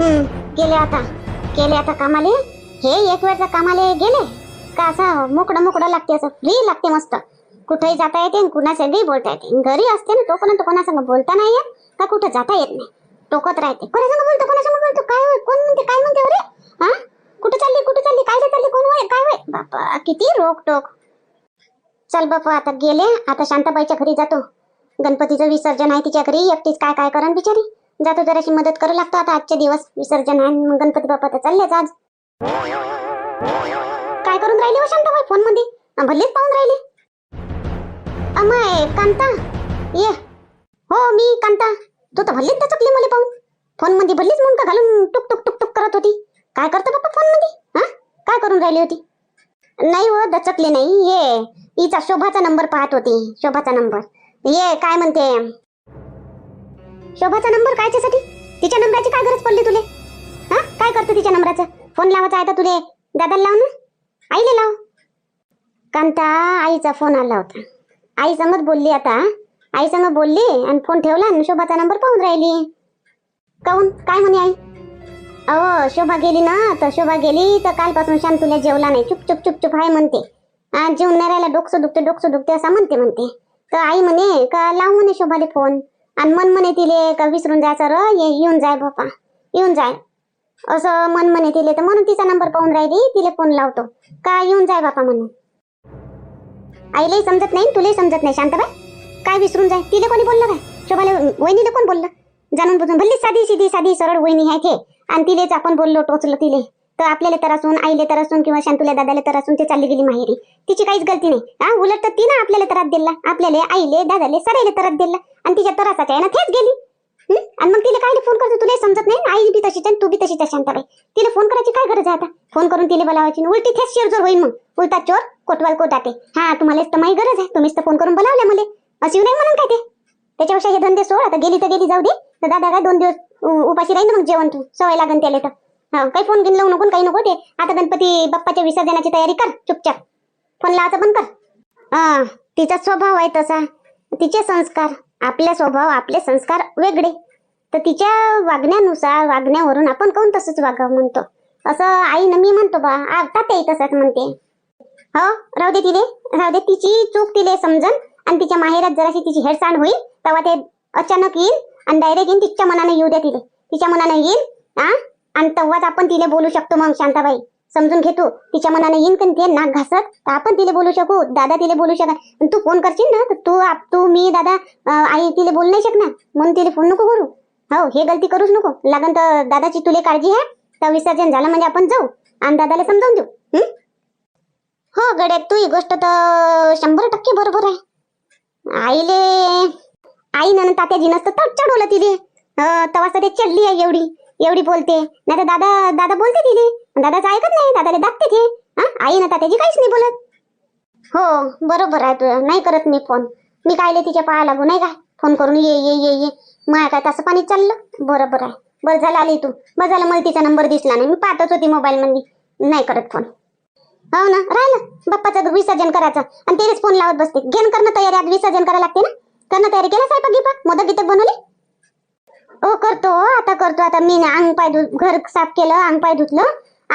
हम्म. गेले आता. गेले आता कामाले. हे एक वेळचं कामाले गेले. का असं मोकड मोकडं लागते असं? फ्री लागते मस्त. कुठेही जाता येते कुणासंगही बोलता येते. घरी असते ना तोपर्यंत कोणासंग बोलता नाही येत. का कुठं जाता येत नाही. टोकत राहते. कोणासंग बोलतो कोणासंग बोलतो? काय होय? कोण म्हणते काय म्हणते अरे हा? कुठं चालली कुठं चालली? काय चालली? कोण होय काय होय बापा किती रोक टोक चल बापा आता गेले. आता शांताबाईच्या घरी जातो. गणपतीचं विसर्जन आहे तिच्या घरी. एकटीच काय काय करण बिचारी? जातो जराशी मदत करू लागतो आता आजचे दिवस. विसर्जन आहे मग गणपती बाप्पा तर चाललेच आज. काय करून राहिले हो शांताबाई फोनमध्ये भल्लीच पाहून राहिले. अमाय कांता. ये. हो मी कांता. तू तर भल्लीच दचकली मला पाहून. फोनमध्ये भल्लीच म्हणून का घालून टुक टुक टुक टुक करत होती. काय करतो बाप्पा फोनमध्ये हा? काय करून राहिली होती? नाही हो दचकले नाही. ये. हिचा शोभाचा नंबर पाहत होती. शोभाचा नंबर. ये काय म्हणते? शोभाचा नंबर कायच्यासाठी तिच्या नंबराची काय गरज पडली तुले? हा? काय करतो तिच्या नंबराचा? फोन लावायचा आहे तर तुले दादाला लाव ना. आईले लाव. कांता आईचा फोन आला होता. आई संगत बोलली आता. आई संग बोलली आणि फोन ठेवला आणि शोभाचा नंबर पाहून राहिली. काऊन? काय म्हणे आई? अहो शोभा गेली ना तर शोभा गेली तर कालपासून शांत तुला जेवला नाही. चुप चुप चुप चुप आहे म्हणते. आ, जेवून नाही राहिला डोकसं दुखते डोकसं दुखते असं म्हणते म्हणते. तर आई म्हणे का लाव म्हणे शोभाले फोन? आणि मन म्हणे तिले का विसरून जायचं र? ये येऊन जाय बापा येऊन जाय. असं मन म्हणे तिले. तर म्हणून तिचा नंबर पाहून राहिली. तिले फोन लावतो. का येऊन जाय बापा म्हणून? आईलाही समजत नाही तुलाही समजत नाही शांताबाई. काय विसरून जाय? तिले कोणी बोललं काय? शोभाला वहिनीला कोण बोललं? जाणून बुजून. भल्ली साधी सीधी साधी सरळ वहिनी आहे ते आणि तिलेच आपण बोललो टोचलं तिले. तर आपल्याला तर असून आईले तर असून किंवा शांतुल्या दादाला तर असून ते चालली गेली माहेरी. तिची काहीच गलती नाही. हा उलट तर तिनं आपल्याला त्रास दिला. आपल्याला आईले दादाले सरायले त्रास दिला. आणि तिच्या त्रासाच्या आहे ना तेच गेली आणि मग तिला काय फोन करतो तुला समजत नाही? आई बी तशीच आहे, तू बी तशीच आहे शांताबाई. तिला फोन करायची काय गरज आहे आता? फोन करून तिला बोलावायची उलटी थेच शेरजोर होईल मग. उलटा चोर कोटवाल कोटाटे हा तुम्हालाच तर माही गरज आहे. तुम्हीच तर फोन करून बोलावल्या मला. अशी नाही म्हणून काय ते? त्याच्यापेक्षा हे धंदे सोड. आता गेली तर गेली जाऊ दे. तर दादा काय दोन दिवस उपाशी राहील मग जेवण तू? सवय लागन त्याला तर. काही फोन घेऊन लावू नको काही नको ते आता गणपती बाप्पाच्या विसर्जनाची तयारी कर चुपचाप. फोन लावायचा पण कर. तिचा स्वभाव आहे तसा. तिचे संस्कार आपल्या स्वभाव आपले संस्कार वेगळे. तर तिच्या वागण्यानुसार वागण्यावरून आपण कोण तसंच वागाव म्हणतो. असं आईनं मी म्हणतो बा आता ते तसंच म्हणते. हो राहू दे तिले राहू दे. तिची चूक तिले समजन आणि तिच्या माहेरात जराशी तिची हेडसांड होईल तेव्हा ते अचानक येईल आणि डायरेक्ट येईन तिच्या मनाने येऊ द्या तिले. तिच्या मनाने येईल हा? आणि तेव्हाच आपण तिला बोलू शकतो मग शांताबाई. समजून घेतो तिच्या मनाने येईन पण ते नाक घासत तर आपण तिला बोलू शकू. दादा तिला बोलू शकत तू फोन करशील ना तर तू आप- तू मी दादा आई तिला बोलू नाही शकणार. म्हणून तिला फोन नको करू. हो हे गलती करूच नको. लागन तर दादाची तुले काळजी आहे. तर विसर्जन झालं म्हणजे आपण जाऊ. आणि दादाला समजावून देऊ. हो? गड्या तू ही गोष्ट तर शंभर टक्के बरोबर आहे. आईले आई ना तात्याजीनं तर तट चढवलं तिले. अं, तेव्हा ते चढली आहे एवढी. एवढी बोलते. नाही तर दादा दादा बोलते तिने दादाचं ऐकत नाही. दादाला दाखते ते. हा? आई ना त्याची काहीच नाही बोलत. हो बरोबर आहे तुझं. नाही करत मी फोन. मी कायले तिच्या पाया लागू? नाही काय फोन करून ये ये ये ये. माया काय तसं पाणी चाललं? बरोबर आहे. बरं झालं आली तू. बरं झालं मला तिचा नंबर दिसला नाही. मी पाहतच होती मोबाईल मध्ये नाही करत फोन. हो ना? राहिलं. बाप्पाचं विसर्जन करायचं. आणि तेच फोन लावत बसते. घेण करणं तयारी. आज विसर्जन करायला लागते ना? करणं तयारी केलं साहेब गिपा मोदक गितक बनवली? हो करतो हो, आता करतो. आता मी अंग पाय धुत घर साफ केलं अंग पाय धुतलं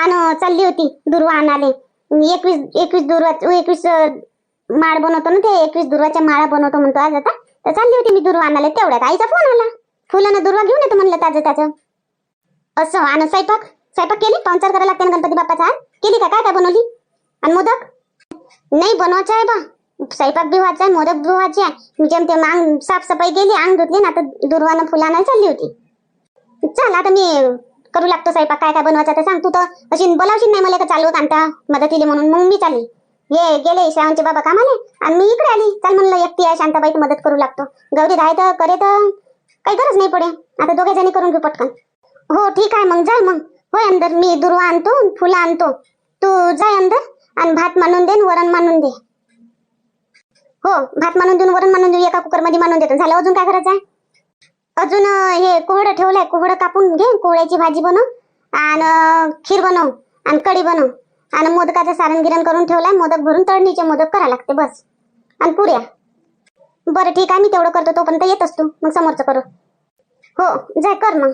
आणि चालली होती दुर्वा आणाले एकवीस एकवीस दुर्वा एकवीस माळ बनवतो ना ते एकवीस दुर्वाच्या माळा बनवतो म्हणतो आज आता. तर चालली होती मी दुर्वा आणाले तेवढ्यात. आईचा फोन आला. फुलानं दुर्वा घेऊन येतो म्हणलं ताजं ताजं. असं आणि स्वयंपाक स्वयंपाक केली? पाहुणचार करायला लागते ना गणपती बाप्पाचा केली का? काय काय बनवली? आणि मोदक? नाही बनवायचं आहे बा. स्वयंपाक बी व्हायचा आहे मोदक बी व्हायचे आहे. मी जेमतेम अंग साफसफाई केली अंग धुतली ना तर दुर्वानं फुलानं चालली होती. चल आता मी करू लागतो स्वयंपाक. काय काय बनवायचं तर सांग. तू तर अशी बोलावशील नाही मला का चालू कांता मदतीले म्हणून मग मी चालली ये गेले श्रावणचे बाबा कामाले. आणि मी इकडे आली. चल म्हणलं एकटी आहे शांताबाई मदत करू लागतो. गौरी राय तर करे तर काही गरज नाही पडे. आता दोघे जणी करून घेऊ पटकन. हो ठीक आहे मग जाय मग. होय अंदर. मी दुर्वा आणतो फुलं आणतो. तू जाय अंदर. आणि भात मानून दे आणि वरण मानून दे. हो भात मानून देऊन वरण मानून देऊ एका कुकरमध्ये मानून देतो. झालं अजून काय करायचं आहे अजून हे कोहडं ठेवलंय. कोहड कापून घे कोहळ्याची भाजी बनव आणि खीर बनव आणि कढी बनव. आणि मोदकाचं सारण गिरण करून ठेवलाय. मोदक भरून तळणीचे मोदक करा लागते बस. आणि पुऱ्या. बरं ठीक आहे. मी तेवढं करतो तोपर्यंत येत असतो मग समोरचं करू. हो जाय कर मग.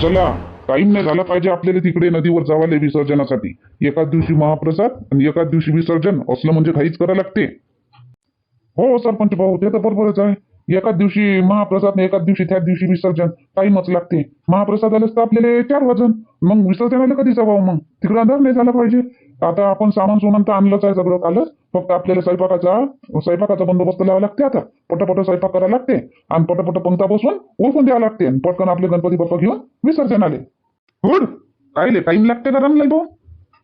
चला. टाइम नाही झाला पाहिजे आपल्याला तिकडे नदीवर जावाले विसर्जनासाठी. एकाच दिवशी महाप्रसाद आणि एकाच दिवशी विसर्जन असलं म्हणजे काहीच करायला लागते. हो सरपंच भाऊ ते तर बरोबरच आहे. एकाच दिवशी महाप्रसाद एकाच दिवशी त्याच दिवशी विसर्जन टाइमच लागते. महाप्रसाद आलेच तर आपल्याला चार वाजन मग विसर्जनाला कधी जावं मग? तिकडे अंधार नाही झाला पाहिजे. आता आपण सामान सुमान तर आणलंच आहे सगळं कालच. फक्त आपल्याला स्वयंपाकाचा स्वयंपाकाचा बंदोबस्त लावा लागते आता. पटापट स्वयंपाक करायला लागते. आणि पटापट पंक्ता बसून ओळखून द्यावं लागते. आणि पटकन आपले गणपती बाप्पा घेऊन विसर्जन आले. हुड कायले टाइम लागते का रमलाई भाऊ?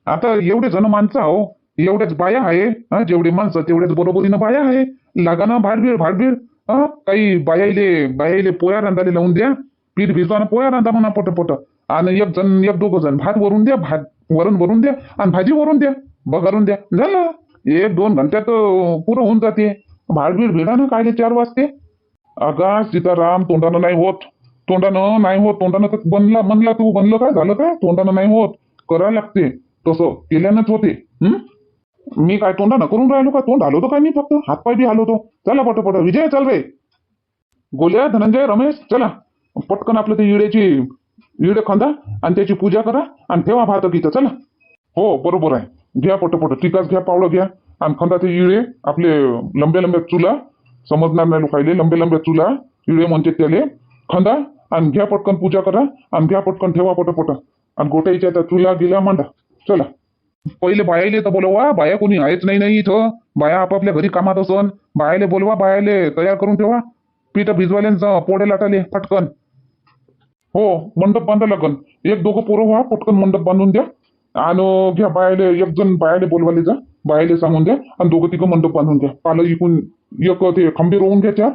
आता एवढे जण माणसं आहो एवढ्याच बाया आहे जेवढे माणसं तेवढ्याच बरोबरीनं बाया आहे लागा ना भाडबीड भाडबीड हा काही बायाले बायाले पोया रांधाले लावून द्या पीठ भिजवाना पोया रांधा म्हणा पट पट आणि एक जण एक दोघ जण भात वरून द्या भात वरण भरून द्या आणि भाजी वरून द्या बघारून द्या. झालं. एक दोन घंट्यात पुरं होऊन जाते. भाडबीड ना कायले चार वाजते. अगा सीताराम तोंडानं नाही होत तोंडानं नाही होत तोंडानं तर बनला म्हणला तू बनलं काय झालं काय? तोंडानं नाही होत करायला लागते. तसं केल्यानंच होते. हम्म मी काय तोंडानं करून राहिलो का? तोंड हलवतो काय मी फक्त? हातपाय बी हलवतो. चला पटपट विजय चल रे. गोल्या धनंजय रमेश चला. पटकन आपलं ते इडेची इडे खांदा आणि त्याची पूजा करा आणि ठेवा भात गीत चला. हो बरोबर आहे. घ्या पटपट टिकाच घ्या पावडं घ्या आणि खंदा ते इळे आपले लंबे लंबे चुला समजणार नाही लोकायले लंबे लंबे चुला इळे म्हणते त्याले. खंदा आणि घ्या पटकन पूजा करा आणि घ्या पटकन ठेवा पटापट. आणि गोट्याच्या त्या चुला गिला मांडा. चला. पहिले बायाले तर बोलवा बाया कोणी आहेच नाही नाही इथं. बाया आपापल्या घरी कामात असन. बायाले बोलवा बायाले तयार करून ठेवा. पीठ भिजवाल्यांचं पोडे लाटाले पटकन. हो मंडप बांधा लागन. एक दोघं पोरं व्हा पटकन मंडप बांधून द्या. आणि घ्या बायाले एक जण बायाले बोलवाले जा. बायाले सांगून द्या. आणि दोघं तिघं मंडप बांधून द्या. पालं इकून एक ते खंबे रोवून घ्या चार.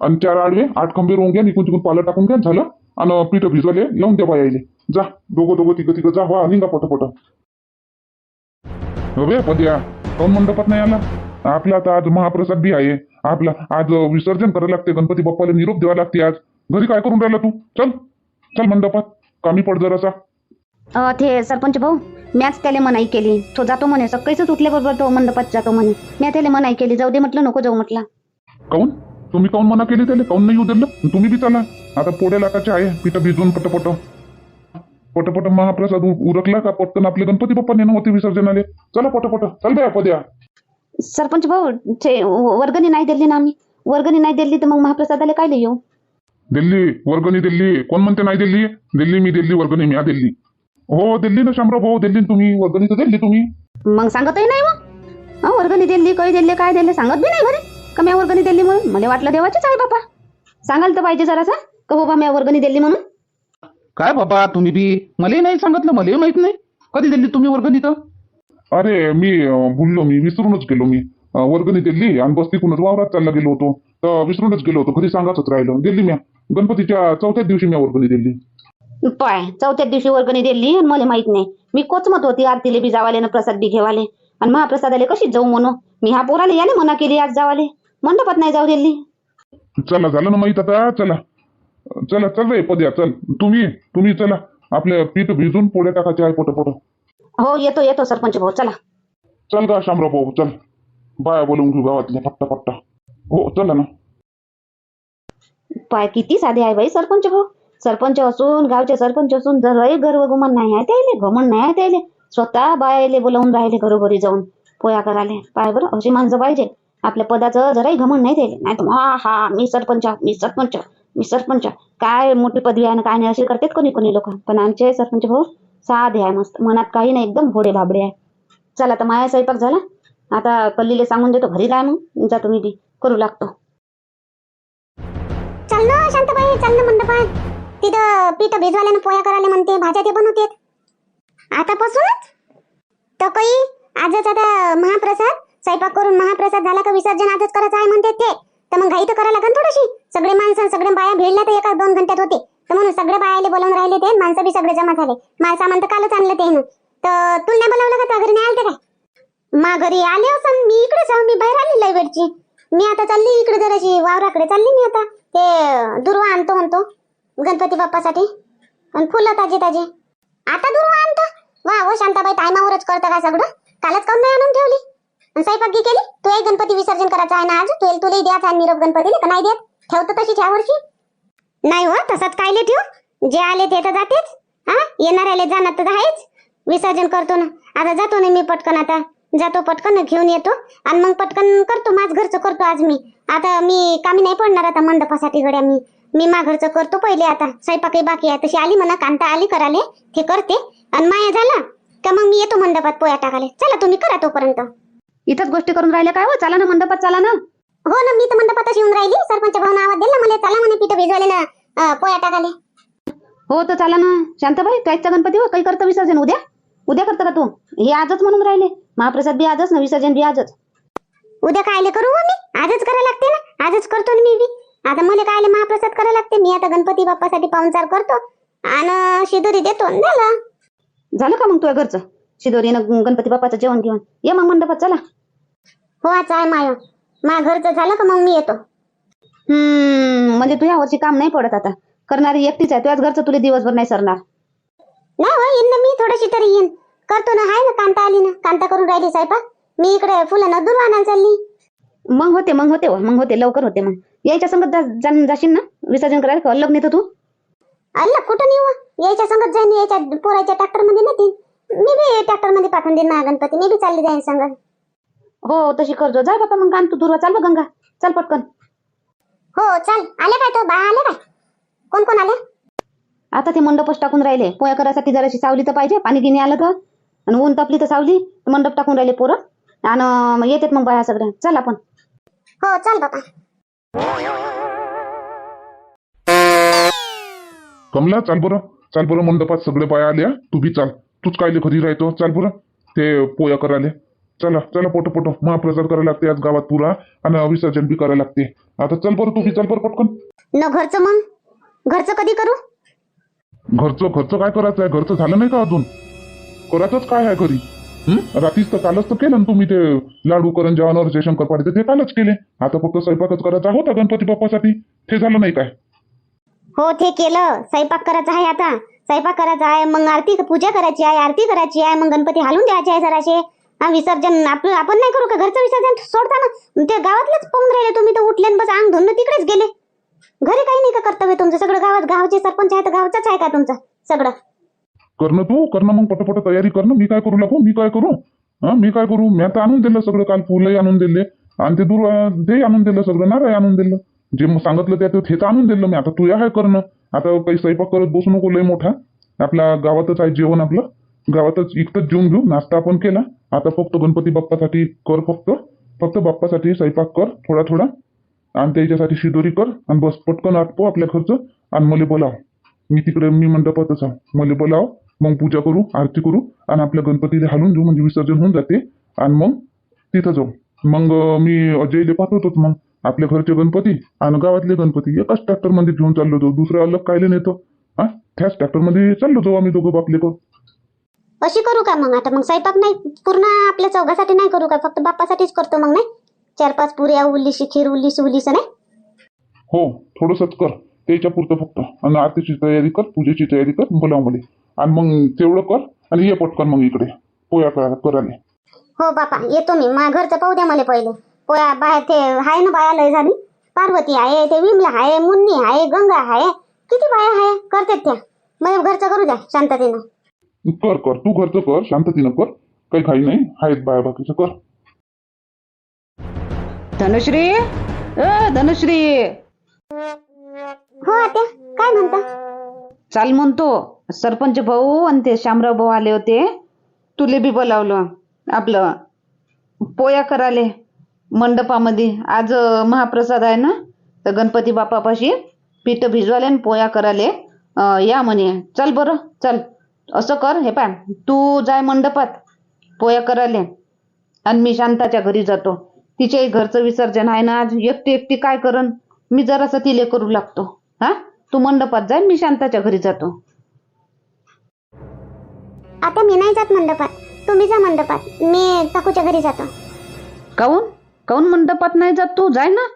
आणि चार आडवे आठ खंबे रोवून घ्या इकून तिकून पालं टाकून घ्या झालं. आणि पीठ भिजवाले लावून द्या बायाले. जा दोघं दोघं तिघं तिघं जा व्हा निघा पटपट. अबे पद्या कोण मंडपात नाही आला? आपला आता आज महाप्रसाद बी आहे. आपला आज विसर्जन करायला लागते गणपती बाप्पाला निरोप द्यावा लागते आज. घरी काय करून राहिला तू? चल चल मंडपात. कामी पड जरासा. अ, ते सरपंच भाऊ मॅच त्याला मनाई केली. तो जातो म्हणे सकाळीच उठल्याबरोबर तो मंडपात जातो म्हणे. मी त्याला मनाई केली जाऊ दे म्हटलं नको जाऊ म्हटलं. काऊन? तुम्ही काऊन मना केली त्याला? काऊन नाही दिलं? तुम्ही बी चला. आता पोड्या लाखाचे आहे. पिठ भिजून पटपट. पटपट महाप्रसाद उरकला का? पटकन आपले गणपती बाप्पा नेणं होते विसर्जनाले. चला पटपट. चल बे पद्या. सरपंच भाऊ ते वर्गणी नाही दिली ना आम्ही. वर्गणी नाही दिली तर मग महाप्रसादाला काय येऊ दिल्ली वर्गणी दिल्ली. कोण म्हणते नाही दिल्ली? दिल्ली मी दिल्ली वर्गणी मी दिल्ली. हो दिल्ली ना शामराव भाऊ दिल्ली तुम्ही. वर्गणी तर दिल्ली तुम्ही. मग सांगतही नाही मग. वर्गणी दिली काही दिले काय दिले सांगत बी नाही घरी. का मी वर्गणी दिली म्हणून? मला वाटलं देवाचीच आहे बापा. सांगाल तर पाहिजे जरासा. का बाबा मी वर्गणी दिली म्हणून? काय बाबा तुम्ही बी मलाही नाही सांगितलं मलाही माहीत नाही. कधी दिली तुम्ही वर्गणी तर? अरे मी अं, भुललो मी विसरूनच गेलो मी. अं, वर्गणी दिल्ली आणि बस तिकूनच वावरात चालला गेलो होतो. तर विसरूनच गेलो होतो घरी सांगाच राहिलो. दिल्ली म्या. गणपतीच्या चौथ्याच दिवशी मी वर्गणी दिल्ली पाय चौथ्या दिवशी वर्गणी दिली आणि मला माहीत नाही. मी कोचमत होती आरतीले बी जावाले ना प्रसाद बी घेवाले. आणि महाप्रसादाले कशीच जाऊ म्हणू? मी हा पोराले याने मना केली आज जावाले. मंडपात नाही जाऊ दिली. चला झालं ना माहीत आता. चला. चला चल रे पद्या चल. तुम्ही तुम्ही चला. आपल्या पीठ भिजून पोळ्या टाकायच्या आहे पोट पोट. हो येतो येतो सरपंच भाऊ चला. चल का शामराव भाऊ चल. बाया बोलवून घेऊ गावातल्या पट्टा पट्टा हो चला ना. पाय किती साधे आहे बाई सरपंच भाऊ. सरपंच असून गावचे सरपंच असून जराही गर्व गुमान नाही आहे त्याले घमन नाही आहे त्याले. स्वतः बायाले बोलावून राहिले घरोघरी जाऊन. पोया करायले. पाय बरं अशी माणसं पाहिजे. आपल्या पदाचं जराही घमन नाही त्याचे नाही तर हा हा मी सरपंच मी सरपंच मी सरपंच. काय मोठी पदवी आहे ना काय नाही असे करतात कोणी कोणी लोक. पण आमचे सरपंच भाऊ साधे आहे मस्त. मनात काही नाही एकदम भोडे भाबडे आहे. चला तर माया स्वयंपाक झाला. आता कल्लीले सांगून देतो घरी राहा मग. जा तुम्ही बी. करू लागतो. चल ना शांतबाई चल ना मंडपात. तिथं पीठ भिजवाल्यानं पोया करायला म्हणते भाज्या ते बनवते आतापासूनच? तर काही आजच आता महाप्रसाद स्वयंपाक करून महाप्रसाद झाला का विसर्जन आजच करायचं आहे म्हणते ते. तर मग घाई तर करायला लागेल थोडीशी. सगळे माणसं सगळे बाया भिडल्या तर एका दोन घंट्यात होते. तर म्हणून सगळे बायाले बोलवून राहिले ते माणसं बी सगळे जमा झाले. माल सामान तर कालच आणलं ते तर तुला नाही बोलावलं का? घरी नाही आलते काय? मा घरी आले असं मी इकडे जाऊन मी बाहेर आली लय वेळची. मी आता चालली इकडे जराशी वावराकडे चालली मी आता. ते दुर्वा आणतो म्हणतो गणपती बाप्पासाठी. आणि फुलं ताजे ताजे. आता दुर्वा आणतो. वा हो शांताबाई टायमावरच करतं का सगळं? कालच काऊन आणून ठेवली? स्वयंपाक केली तू एक गणपती विसर्जन करायचं आहे ना आज? तुला तुलाही द्यायचं आहे निरोप गणपतीला का नाही देत? ठेवतो तशी ह्या वर्षी. नाही हो तसंच कायले ठेवू? जे आले ते तर जातेच. हा? येणाऱ्याले जाणार तर आहेच. विसर्जन करतो ना. आता जातो ना मी पटकन आता. जातो पटकन घेऊन येतो. आणि मग पटकन करतो माझ घरचं करतो आज मी. आता मी कामी नाही पडणार आता मंडपासाठी गड्या मी. मी मा घरचं करतो पहिले आता. स्वयंपाकही बाकी आहे. तशी आली म्हणा कांता आली कराले ते करते. आणि माया झाला. का मग मी येतो मंडपात पोया टाकाले चला तुम्ही करा तोपर्यंत. इथंच गोष्टी करून राहिल्या काय हो? चला ना मंडपात चला ना. हो ना मी तर मंडपातच येऊन राहिली. सरपंच भाऊन आवाज दिला मला चला म्हणे पीठ भिजवले ना अं, टाकाले हो तर चला ना. शांताबाई काहीचा गणपती हो? काही करतं विसर्जन? उद्या? उद्या करतं का तू? हे आजच म्हणून राहिले. महाप्रसाद बी आजच ना विसर्जन बी आजच. उद्या कायले करू हो मी आजच करायला लागते ना? आजच करतो ना मी बी. आता मला कायले महाप्रसाद करायला लागते. मी आता गणपती बाप्पासाठी पाहुणचार करतो. आणि शिदोरी देतो. आणि झालं. झालं का मग तुझ्या घरचं? शिदोरीनं गणपती बाप्पाचं जेवण घेऊन ये मग मंडपात चला. हो आज आहे माय. मा घरचं झालं का मग मी येतो. हम्म म्हणजे तू यावर्षी काम नाही पडत आता. करणारी एकटीच आहे तुझ्याच घरचं तुला दिवसभर नाही सरणार. नाही हो येईन ना मी थोडीशी तरी येईन. करतो ना हाय ना कांता आली ना. कांता करून राहिली स्वयंपाक मी इकडे फुलं दूर आणायला चालली. मग होते मग होते हो, मग होते लवकर होते मग. यायच्या संगत जा- जा- जाशील ना? विसर्जन करायला का? लग्न येतो तू? अल्ला कुठं नेऊ हो? यायच्या संगत जाईन यायच्या पोराच्या ट्रॅक्टरमध्ये नेतील मी बी ट्रॅक्टरमध्ये पाठवून देईन ना गणपती मी बी चालली जाईन संगत. हो तशी करजो जाय बापा मग गाण तू दुर्वा. चाल बा गंगा. चल पटकन. हो चाल. आले काय तो? बा आले काय? कोण कोण आले? आता ते मंडपच टाकून राहिले. पोया करायसाठी जराशी सावली तर पाहिजे. पाणी गिनी आलं तर. आणि ऊन तपली तर सावली. मंडप टाकून राहिले पोरं. आणि येतात मग बाया सगळ्या. चल आपण. हो चाल बाबा कमला चाल बरं. चाल बरं मंडपात सगळे बाया आल्या. तू बी चाल. तूच कायले घरी राहतो? चाल बरं. ते पोया करायले. चला चला पोटो पोटो. महाप्रसाद करायला लागते आज गावात पुरा आणि विसर्जन बी करायला लागते. आता चल बरं तू बी चल बरं पटकन. न घरचं मग? घरचं कधी करू? घरचं घरचं काय करायचं आहे घरचं झालं नाही का अजून? करायचंच काय आहे घरी? हं? रात्रीच तर कालच तर केलं ना तुम्ही ते लाडू करंजा अनर्जे शंकरपाळी तर ते कालच केले. आता फक्त स्वयंपाकच करायचा होता गणपती बाप्पासाठी? ते झालं नाही काय? हो ते केलं. स्वयंपाक करायचा आहे आता. स्वयंपाक करायचा आहे. मग आरती पूजा करायची आहे आरती करायची आहे. मग गणपती हालून द्यायचे आहे जराशे. हा विसर्जन आपलं आपण नाही करू का? घरचं विसर्जन सोडता ना ते गावातलेच पाहून राहिले. तुम्ही तर उठले बस अंग धुणं तिकडेच गेले. घरी काही नाही का कर्तव्य तुमचं? सगळं गावात गावचे सरपंच आहे तर गावचाच आहे का तुमचं सगळं? करणं तू करणं मग पटापट तयारी करणं मी काय करू लागू? मी काय करू? हा मी काय करू? मी आता आणून दिलं सगळं काल फुलंही आणून दिले. आणि ते दूर ते आणून दिलं सगळं नारळ आणून दिलं. जे मग सांगितलं त्या ते तर आणून दिलं मी. आता तू या काय करणं. आता काही स्वयंपाक करत बसू नको लय मोठा. आपल्या गावातच आहे जेवण आपलं. गावातच इकतच जेवून घेऊ नाश्ता आपण केला. आता फक्त गणपती बाप्पासाठी कर फक्त. फक्त बाप्पासाठी स्वयंपाक कर थोडा थोडा. आणि त्याच्यासाठी शिदोरी कर आणि बस पटकन आटपो आपल्या खर्च आणि मला बोलाव. मी तिकडे मी मंडपातच आहो. मला बोलाव. मग पूजा करू आरती करू आणि आपल्या गणपतीला हालून जाऊ म्हणजे विसर्जन होऊन जाते. आणि मग तिथं जाऊ. मग मी अजयले पाठवतोच मग. आपल्या घरचे गणपती आणि गावातले गणपती. एकाच ट्रॅक्टरमध्ये घेऊन चाललो जाऊ. दुसरं अलग कायले नेतो. हा? त्याच ट्रॅक्टरमध्ये चाललो जाऊ आम्ही दोघं बापले करू अशी करू का मग? आता मग स्वयंपाक नाही पूर्ण आपल्या चौघासाठी नाही करू का? फक्त बाप्पासाठीच करतो मग नाही? चार पाच पुऱ्या उल्लीशी खीर उल्लीस उल्लीस नाही? हो थोडंसंच कर. त्याच्या पुरतं फक्त. आणि आरतीची तयारी कर पूजेची तयारी कर बोलाव मला आणि मग तेवढं कर आणि ये पटकन मग इकडे. पोया करा करायला. हो बापा येतो मी. मा घरचं पाहू द्या मला पहिले. पोया बाहेर ते आहे ना बाया लय झाली? पार्वती आहे ते विमला आहे मुन्नी आहे गंगा आहे किती बाया आहे करतात त्या. मग घरचं करू द्या शांततेनं. कर कर. तू घरचं कर. शांततेनं कर. काही घाई नाही. आहेत बाया बाकीचं कर. धनुश्री? अ धनुश्री. हो आत्या. काय म्हणता? चाल म्हणतो. सरपंच भाऊ आणि ते शामराव भाऊ आले होते. तुले बी बोलावलं. आपलं पोया कराले मंडपामध्ये. आज अं, महाप्रसाद आहे ना? तर गणपती बाप्पापाशी पीठ भिजवाले आणि पोया कराले. अं, या म्हणे. चल बरं. चल. असं कर हे पाय. तू जाय मंडपात पोया कराले आणि मी शांताच्या घरी जातो. तिच्याही घरचं विसर्जन आहे ना आज. एकटी एकटी काय करन मी जरासं तिले करू लागतो. हा? तू मंडपात जाय मी शांताच्या घरी जातो. आता मी नाही जात मंडपात. तुम्ही जा मंडपात. मी काकूच्या घरी जातो. काऊन काऊन मंडपात नाही जात तू? जाय ना.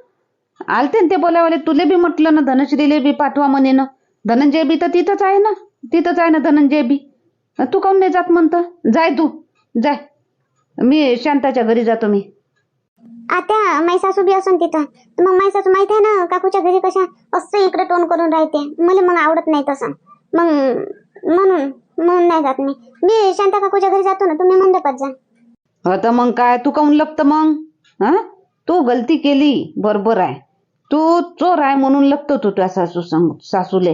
आलते न ते बोलावाले. तुले बी म्हटलं ना धनश्रीले बी पाठवा म्हणे ना. धनंजय बी तर तिथंच आहे ना. तिथंच आहे ना धनंजय बी. तू काऊन नाही जात म्हणतं? जाय तू. जाय. मी शांताच्या घरी जातो मी. आता माई सासू बी असून तिथं. मग माई सासू माहीत आहे ना काकूच्या घरी कशा असं इकडे टोन करून राहते. मला मग आवडत नाही तसं. मग म्हणून म्हणून नाही जात मी. मी शांता काकूच्या घरी जातो ना तुम्ही मंडपात जा. आता मग काय? तू काऊन लपत मग? हा तू गलती केली. बरोबर आहे. तू चोर आहे म्हणून लपतो तू त्या सासू संग सासूले.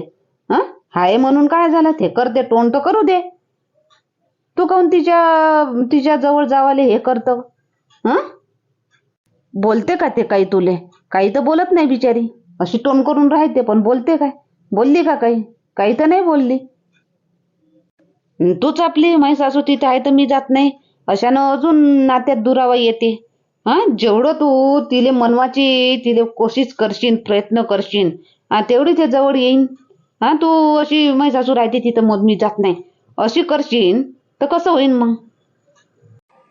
हा हाय म्हणून काय झालं ते? करते तोंड तर करू दे. तू काऊन तिच्या तिच्या जवळ जावाले हे करत? बोलते का ते काही तुले? काही तर बोलत नाही बिचारी. अशी तोंड करून राहते पण बोलते काय? बोलली का काही? काही तर नाही बोलली. तूच आपली माई सासू तिथे आहे तर मी जात नाही. अशानं अजून नात्यात दुरावा येते. हा? जेवढं तू तिले मनवाची तिले कोशिश करशील प्रयत्न करशील तेवढी ते जवळ येईन. हा तू अशी माझी सासू राहते तिथं मग मी जात नाही. अशी करशील तर कसं होईन मग?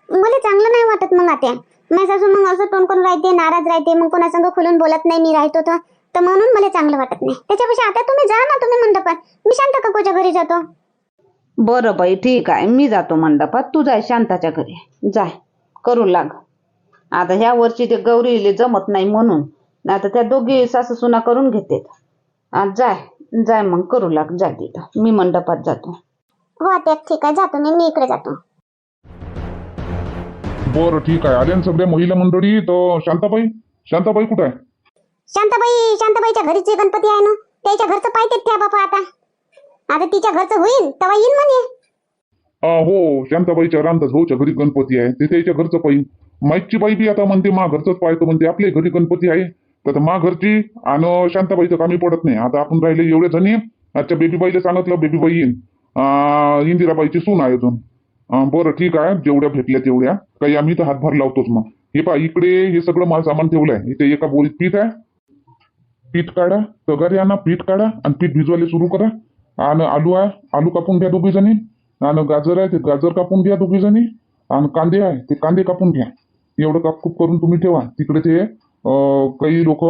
मला चांगलं नाही वाटत मग आता. माझ्या सासू मग असं तोंड करून राहते नाराज राहते मग कोणासंग खुलून बोलत नाही मी राहतो तर. तर म्हणून मला चांगलं वाटत नाही. त्याच्यापेक्षा आता तुम्ही जा ना तुम्ही मंडपात. मी शांता काकूच्या घरी जातो? बरं बाई ठीक आहे. मी जातो मंडपात. तू जाय शांताच्या घरी. जाय. करू लाग. आता ह्या वर्षी ते गौरीले जमत नाही म्हणून. आता त्या दोघी सासू सुना करून घेते जाय. जाय मग करू लाग जाय तिथं. मी मंडपात जातो. हो ठीक आहे. जातो मी मी इकडे जातो. बरं ठीक आहे. आले ना सगळ्या महिला मंडळी? तर शांताबाई? शांताबाई कुठं आहे? शांताबाई शांताबाईच्या घरीचे गणपती आहे ना त्याच्या घरचं पाहिजे त्या बापा आता. आता तिच्या घरचं होईल तेव्हा येईन म्हणे. आ, हो शांताबाईच्या रामदास भाऊच्या घरी गणपती आहे. ते त्याच्या घरचं पाहिजे माईकची बाई बी आता म्हणते मा घरचंच पाहतो. म्हणते आपल्या घरी गणपती आहे. तर मा घरची आणि शांताबाईचं कामी पडत नाही. आता आपण राहिले एवढे जणी आजच्या बेबीबाईला सांगितलं बेबीबाई येईन. इंदिराबाईची सून आहे अजून. बरं ठीक आहे जेवढ्या भेटल्या तेवढ्या. काही आम्ही तर हातभार लावतोच मग. हे पा इकडे हे सगळं माल सामान ठेवलंय. इथे एका बोरीत पीठ आहे. पीठ काढा तगारी आणा पीठ काढा आणि पीठ भिजवायला सुरू करा. आणि आलू आहे आलू कापून घ्या दोघी जणी. आणि गाजर आहे ते गाजर कापून घ्या दोघी जणी. आणि कांदे आहे ते कांदे कापून घ्या. एवढं कापकूप करून तुम्ही ठेवा. तिकडे ते काही लोक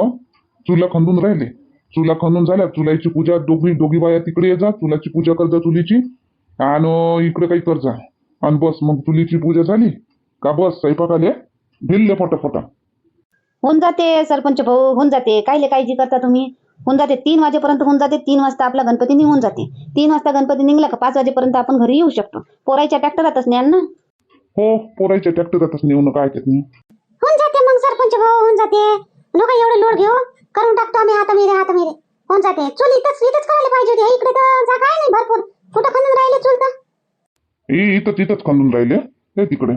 चुला खंदून राहिले. चुला खंदून झाल्या चुलाची पूजा दोघी दोघी बाया तिकडे ये जा चुलाची पूजा कर जा चुलीची आणि इकडे काही कर जा. आणि बस मग चुलीची पूजा झाली का बस स्वयंपाक आले भिल्ले फटाफटा. होऊन जाते सरपंच भाऊ होऊन जाते. कायले काळजी करता तुम्ही? होऊन जाते तीन वाजेपर्यंत होऊन जाते तीन वाजता आपला गणपती निघून जाते. तीन वाजता गणपती निघला का पाच वाजेपर्यंत आपण घरी येऊ शकतो. पोरायच्या ट्रॅक्टरातच न्याल ना? हो पोरायच्या ट्रॅक्टरातच नेऊन काय त्यात नाही. होऊन जाते मग सरपंच भाऊ होऊन जाते. लोक एवढे लोड घेऊ करून टाकतो आम्ही हाता मिरे हाता मिरे होऊन जाते. चूल इथंच इथंच करायला पाहिजे होती. इकडे तर जागा आहे नाही भरपूर. कुठं खणून राहिले चूल तर? हे इथं तिथंच खांदून राहिले. हे तिकडे.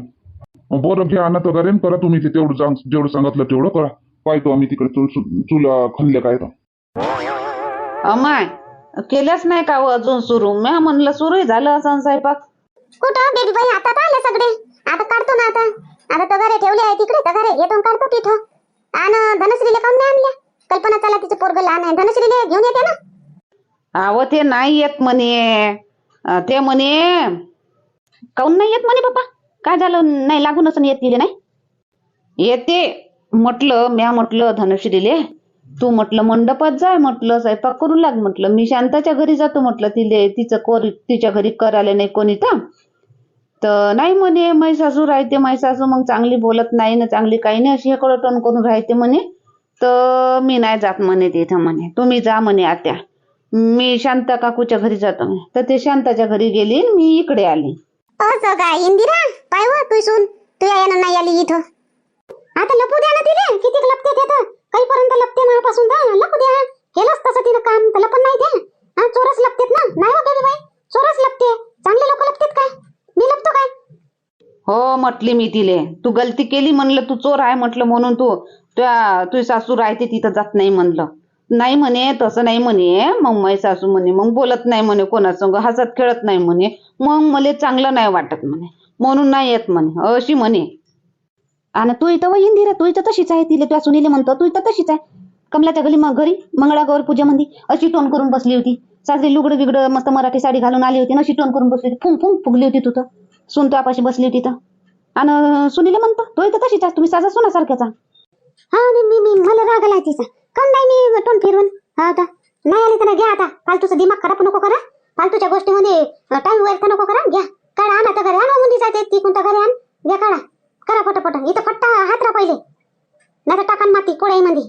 बरं घ्या आणा तर घरेन करा तुम्ही ते तेवढं सांग जेवढं सांगितलं तेवढं करा. पाहतो आम्ही तिकडे चूल चुला खणले काय तर. अमाय केलंच नाही का हो अजून सुरू? मी म्हणलं सुरू झालं असं स्वयंपाक. कुठं? बेबी बाई आता आले सगळे. आता काढतो ना आता. आता तगारे ठेवले आहे तिकडे तगारे घेतो काढतो तिथं आणि धनश्रीला काऊन नाही आणल्या? कल्पना चला तिचं पोरग लहान आहे. धनश्रीले घेऊन येते ना? अहो ते नाही येत म्हणे. ते म्हणे काऊन नाही येत म्हणे बाप्पा काय झालं? नाही लागून असं येत तिले नाही? येते. म्हटलं म्या म्हटलं धनश्रीले तू म्हटलं मंडपात जाय म्हटलं स्वयंपाक करू लाग म्हटलं. मी शांताच्या घरी जातो म्हटलं तिले तिचं कोर तिच्या घरी करायला नाही कोणी तर. तर नाही म्हणे मै सासू राहते मै सासू मग चांगली बोलत नाही ना चांगली काही नाही अशी इकडं करून राहते म्हणे. तर मी नाही जात म्हणे तिथं म्हणे. तुम्ही जा म्हणे आत्या. मी शांता काकूच्या घरी जातो म्हणे. तर ते शांताच्या घरी गेली आणि मी इकडे आली. असं काय इंदिरा पाय व तू सून तू यायला नाही आली इथं. आता लपू द्या ना तिथे किती लपते ते तर. काहीपर्यंत लपते मापासून तर. लपू द्या. केलंच तसं तिनं काम. तर लपन नाही दे हा चोरच लपतेत ना. नाही हो बाई चोरच लपते. चांगले लोक लपतेत काय? मी लपतो काय? हो म्हटली मी तिले. तू गलती केली म्हणलं तू चोर आहे म्हटलं म्हणून तू. त्या तुझी सासू राहते तिथं जात नाही म्हणलं. नाही म्हणे तसं नाही म्हणे. मग माझी सासू म्हणे मग बोलत नाही म्हणे कोणासंग हसत खेळत नाही म्हणे. मग मला चांगलं नाही वाटत म्हणे. म्हणून नाही येत म्हणे अशी म्हणे. आणि तू इथं वय इंदिरा तू इथं तशीच आहे तिला तुझ्या सुनीले म्हणतो तू इथं तशीच आहे. कमलाच्या घरी मग घरी मंगळागौर पूजेमध्ये अशी टोन करून बसली होती. साजरी लुगडं बिगडं मस्त मराठी साडी घालून आली होती ना शिटवण टोन करून बसली होती. फुंग फुंग फुगली होती तू तर सून तो आपाशी बसली होती तर आणि सुनील म्हणतो तो इथं तशीच तुम्ही साजा सुनासारख्याचा. हा मी मी मी मला राग आला तिचा. काऊन नाही मी टोन फिरवून? हा आता. नाही आली तर ना घ्या आता. फालतूचा दिमाग खराब नको करा. फालतूच्या गोष्टीमध्ये टाइम व्यर्थ नको करा. घ्या. काढा आणा तर घरी आणा मुली जाते ती कोणता घरी आण. घ्या काढा. करा पटापट. इथं फट्टा हात राहा पहिले. नाही तर टाकान माती पोळ्यामध्ये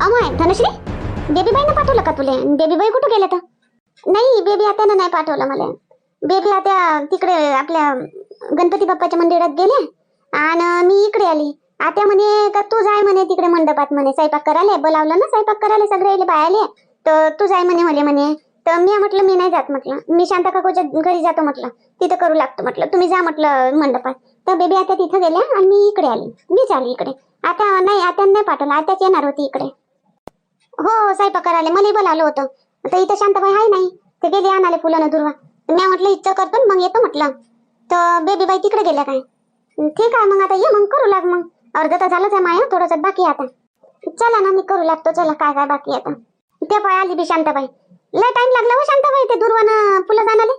अमाय धनश्री? बेबीबाईनं पाठवलं का तुले? बेबीबाई कुठं गेल्या तर? नाही बेबी आत्यानं नाही पाठवलं मला. बेबी आत्या तिकडे आपल्या गणपती बाप्पाच्या मंदिरात गेले आणि मी इकडे आली. आत्या म्हणे का तू जाय म्हणे तिकडे मंडपात म्हणे. स्वयंपाक करायला बोलावलं ना स्वयंपाक करायला सगळे बायाले तर तू जाय म्हणे मला म्हणे. तर मी म्हटलं मी नाही जात म्हटलं. मी शांता काकूच्या घरी जातो म्हटलं. तिथं करू लागतो म्हटलं. तुम्ही जा म्हटलं मंडपात. तर बेबी आता तिथं गेल्या आणि मी इकडे आली. मीच आली इकडे. आता नाही आता नाही पाठवलं. आताच येणार होती इकडे. हो, हो स्वयंपाक करायला. मला बोलावलं होतं. तर इथं शांताबाई आहे नाही. ते गेले आणाले फुलं दुर्वा. मी म्हटलं इच्छा करतो मग येतो म्हटलं. तर बेबी बाई तिकडे गेल्या काय? ठीक आहे मग आता ये मग करू लाग मग. अर्ध तर झालंच आहे माया थोडंसं बाकी आता. चला ना मी करू लागतो. चला काय काय बाकी आता. ते पाय आली बी शांताबाई. लय टाइम लागला हो शांताबाई ते दुर्वानं फुलं जाणाले.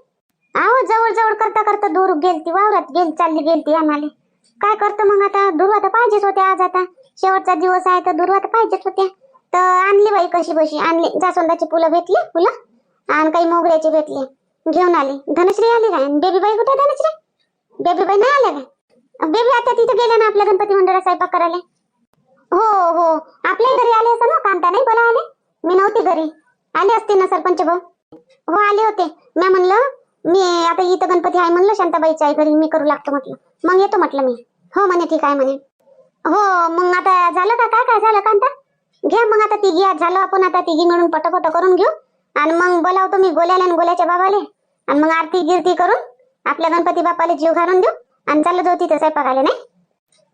आहो जवळ जवळ करता करता दूर गेलती वावरात गेल चालली गेलती आणाले. काय करतो मग आता? दुर्वा तर पाहिजेच होत्या आज आता. शेवटचा दिवस आहे तर दुर्वा तर पाहिजेच होत्या. तर आणली बाई कशी बशी. आणली. जास्वंदाची फुलं भेटली फुलं. आणि काही मोगऱ्याची भेटले. घेऊन आली. धनश्री आली काय? बेबी बाई कुठे धनश्री? बेबी बाई नाही आल्या काय? बेबी आता तिथे गेल्या ना आपल्या गणपती मंदिरात स्वयंपाक करायला? हो हो. आपल्या घरी आले असं ना? कांता नाही बोला आले? मी नव्हती घरी. आले असते ना सरपंच भाऊ? हो आले होते. मी म्हणलं मी आता इथं गणपती आहे म्हणलं शांताबाईच्या आई घरी मी करू लागतो म्हटलं. मग येतो म्हटलं मी. हो म्हणे ठीक आहे म्हणे. हो मग आता झालं का? काय काय झालं कांता? घ्या मग आता तिघी आज झालं आपण आता तिघी मिळून पटपट करून घेऊ. आणि मग बोलावतो मी गोल्याला आणि गोल्याच्या बाबाले. आणि मग आरती गिरती करून आपल्या गणपती बाप्पाला जीव घालून देऊ. आणि चाललं जाऊ तिथं स्वयंपाकाला नाही?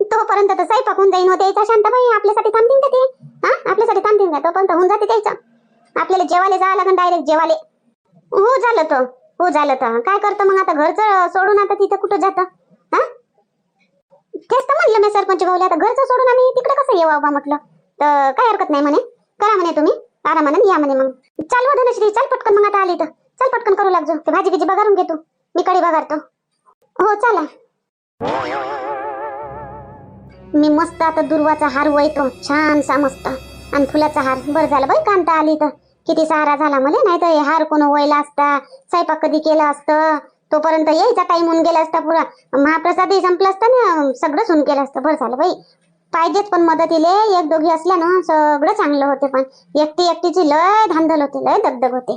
तोपर्यंत तर स्वयंपाक होऊन जाईन होते शांतबाई शांताबाई आपल्यासाठी थांबतील का ते? हा? आपल्यासाठी थांबतील का? तोपर्यंत होऊन जाते त्याचं आपल्याला जेवायला जावं लागेल डायरेक्ट जेवाले हो झालं तर. हो झालं तर. काय करतो मग आता? घरचं सोडून आता तिथं कुठं जातं? हा? तेच तर म्हणलं मी सरपंच भाऊले. आता घरचं सोडून आम्ही तिकडे कसं येऊ बा म्हटलं? तर काय हरकत नाही म्हणे. करा म्हणे तुम्ही. आरामाने या म्हणे मग. चाल हो धनश्री चाल पटकन मग आता आली तर. चल पटकन करू लागजो. ते भाजी बिजी बघारून घेतो मी कडे बघारतो. हो चला. मी मस्त आता दुर्वाचा हार वयतो छानसा मस्त. आणि फुलाचा हार. बरं झालं बाई कांता आली तर. किती सहारा झाला मला. नाही तर हार कोण वयला असता. स्वयंपाक कधी केला असतं. तोपर्यंत यायचा टाइम होऊन गेला असता पुरा. महाप्रसादही संपला असता ना सगळंच होऊन केलं असतं. बरं झालं बाई. पाहिजेच पण मदतीले. एक दोघी असल्या ना सगळं चांगलं होते पण. एकटी एकटीची लय धांदल होते लय दगदग होते.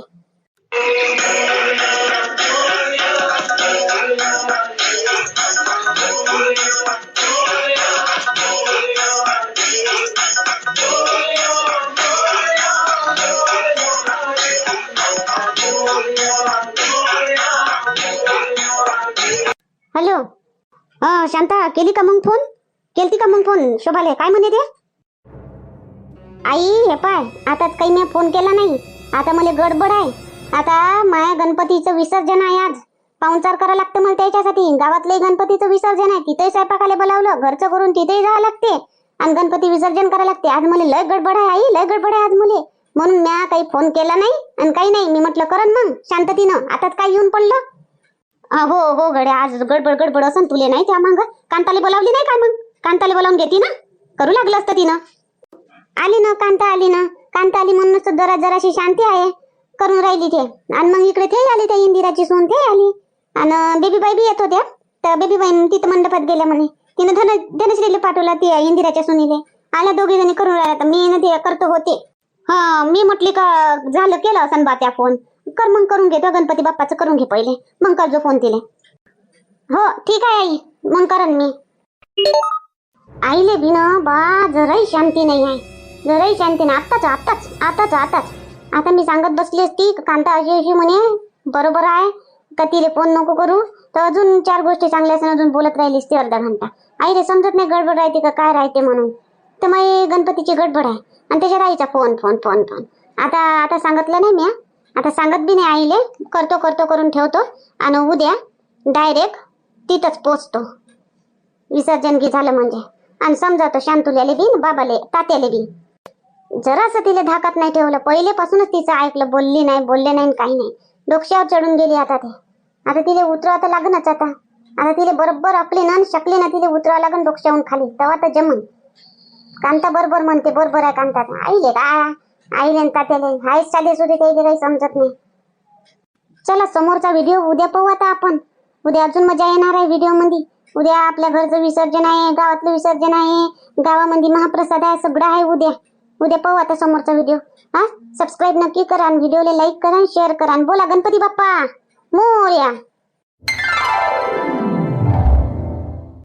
हॅलो. हा शांता केली का मग फोन? केलती का मग फोन शोभाले? काय म्हणे ते? आई हे पाय आताच काही मी फोन केला नाही. आता मला गडबड आहे. आता माया गणपतीचं विसर्जन आहे आज. पाहुणचार करा लागतं मला त्याच्यासाठी. गावातले गणपतीचं विसर्जन आहे. तिथेही स्वयंपाकाला बोलावलं. घरचं करून तिथेही जावं लागते. आणि गणपती विसर्जन करा लागते. आज मला लय गडबड आहे आई. लय गडबड आहे आज मुले. म्हणून म्या काही फोन केला नाही आणि काही नाही. मी म्हटलं करन मग शांततीनं. आताच काय येऊन पडलं? हो हो गड्या. आज गडबड गडबड असं तुले नाही त्या मग कांताले बोलावली नाही का मग? कांताली बोलावून घेती ना करू लागलं असतं तिनं. आली ना कांता आली ना. कांता आली म्हणून जरा जराशी शांती आहे. करून राहिली ते. आणि मग इकडे ते आली त्या इंदिराची सून ते आली. आणि बेबी बाई बी येत होत्या. तर बेबी बाई तिथं मंडपात गेल्या म्हणे. तिनं धन धनश्रीला पाठवला ते इंदिराच्या सुनीले. आल्या दोघी जणी करून राहिल्या तर मी ना ते करतो होते. हा मी म्हटली का झालं केलं असं बा त्या फोन. कर मग करून घेतो गणपती बाप्पाचं करून घे पहिले. मग करजो फोन तिले. हो ठीक आहे आई. मग करन मी. आईले बी बा जराही शांती नाही आहे. जराही शांती नाही. आत्ताच आत्ताच आताच आताच आता मी सांगत बसली असती का कांता अशी अशी म्हणे बरोबर आहे. का तिले फोन नको करू. तर अजून चार गोष्टी चांगल्या असं अजून बोलत राहिलीस ती अर्धा घंटा. आईले समजत नाही गडबड राहते का काय राहते म्हणून. तर मग गणपतीची गडबड आहे. आणि त्याच्यात आईचा फोन फोन फोन फोन. आता आता सांगितलं नाही मी आता सांगत बी नाही आईले. करतो करतो करून ठेवतो. आणि उद्या डायरेक्ट तिथंच पोचतो. विसर्जन की झालं म्हणजे. आणि समजावतो शांतुल्याले बी बाबाले तात्याले बी. जरासं तिला धाकात नाही ठेवलं पहिलेपासूनच तिचं ऐकलं बोलली नाही बोलले नाही काही नाही. डोक्यावर चढून गेली आता ते. आता तिला उतरावं तर लागणच आता. आता तिला बरोबर आपली ना शकली ना तिला उतरावं लागण डोक्याहून खाली. तेव्हा तर जमन. कांता बरोबर म्हणते बरोबर आहे कांता. आईले का? आईले तात्याले. हायच साधे सुधे काही काही समजत नाही. चला समोरचा व्हिडिओ उद्या पाहू आता आपण. उद्या अजून मजा येणार आहे व्हिडिओमध्ये. उद्या आपल्या घरचं विसर्जन आहे गावातलं विसर्जन आहे गावामध्ये महाप्रसाद आहे सगळं आहे उद्या. उद्या पाहू आता समोरचा व्हिडिओ हा? सबस्क्राईब नक्की करा आणि व्हिडिओला लाईक करा शेअर करा. बोला गणपती बाप्पा मोर्या.